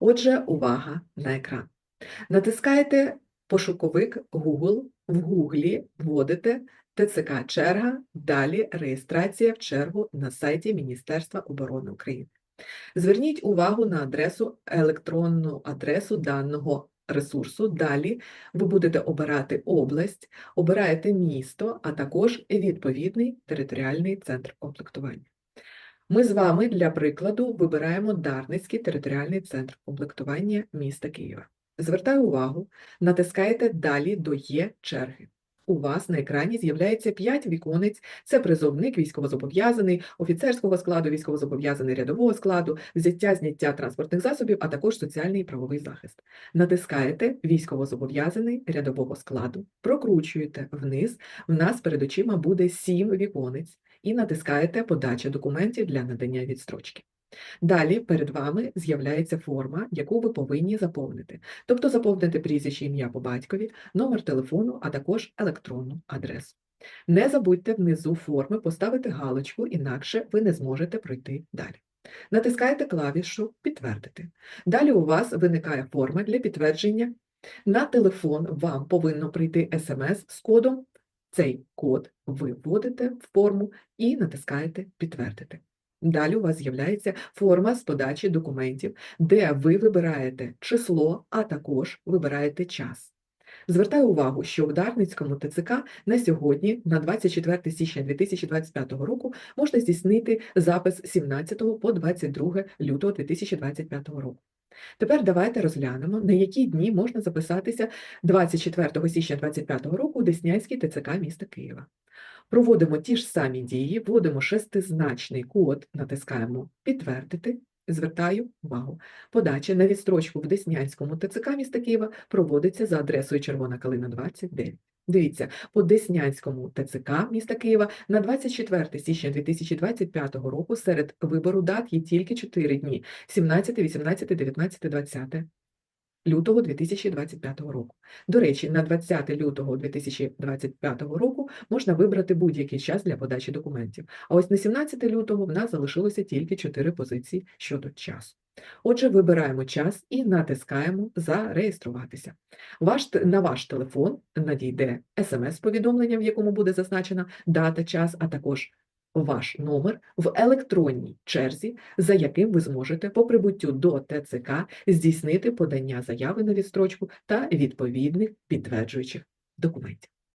Отже, увага на екран. Натискаєте пошуковик Google, в Гуглі вводите ТЦК черга, далі реєстрація в чергу на сайті Міністерства оборони України. Зверніть увагу на адресу, електронну адресу даного ресурсу. Далі ви будете обирати область, обираєте місто, а також відповідний територіальний центр комплектування. Ми з вами для прикладу вибираємо Дарницький територіальний центр комплектування міста Києва. Звертаю увагу, натискаєте Далі до Є черги. У вас на екрані з'являється 5 віконець. Це призовник, військовозобов'язаний, офіцерського складу, військовозобов'язаний рядового складу, взяття зняття транспортних засобів, а також соціальний і правовий захист. Натискаєте військовозобов'язаний рядового складу, прокручуєте вниз. В нас перед очима буде 7 віконець і натискаєте Подача документів для надання відстрочки. Далі перед вами з'являється форма, яку ви повинні заповнити. Тобто заповнити прізвище ім'я по батькові, номер телефону, а також електронну адресу. Не забудьте внизу форми поставити галочку, інакше ви не зможете пройти далі. Натискаєте клавішу Підтвердити. Далі у вас виникає форма для підтвердження. На телефон вам повинно прийти смс з кодом. Цей код ви вводите в форму і натискаєте Підтвердити. Далі у вас з'являється форма з подачі документів, де ви вибираєте число, а також вибираєте час. Звертаю увагу, що в Дарницькому ТЦК на сьогодні, на 24 січня 2025 року, можна здійснити запис 17 по 22 лютого 2025 року. Тепер давайте розглянемо, на які дні можна записатися 24 січня 2025 року у Деснянський ТЦК міста Києва. Проводимо ті ж самі дії, вводимо шестизначний код, натискаємо Підтвердити. Звертаю увагу. Подача на відстрочку в Деснянському ТЦК міста Києва проводиться за адресою Червона Калина 29. Дивіться, по Деснянському ТЦК міста Києва на 24 січня 2025 року серед вибору дат є тільки 4 дні: 17, 18, 19, 20 лютого 2025 року. До речі, на 20 лютого 2025 року можна вибрати будь-який час для подачі документів. А ось на 17 лютого в нас залишилося тільки 4 позиції щодо часу. Отже, вибираємо час і натискаємо Зареєструватися. Ваш, на ваш телефон надійде смс-повідомлення, в якому буде зазначена дата, час, а також ваш номер в електронній черзі, за яким ви зможете по прибуттю до ТЦК здійснити подання заяви на відстрочку та відповідних підтверджуючих документів.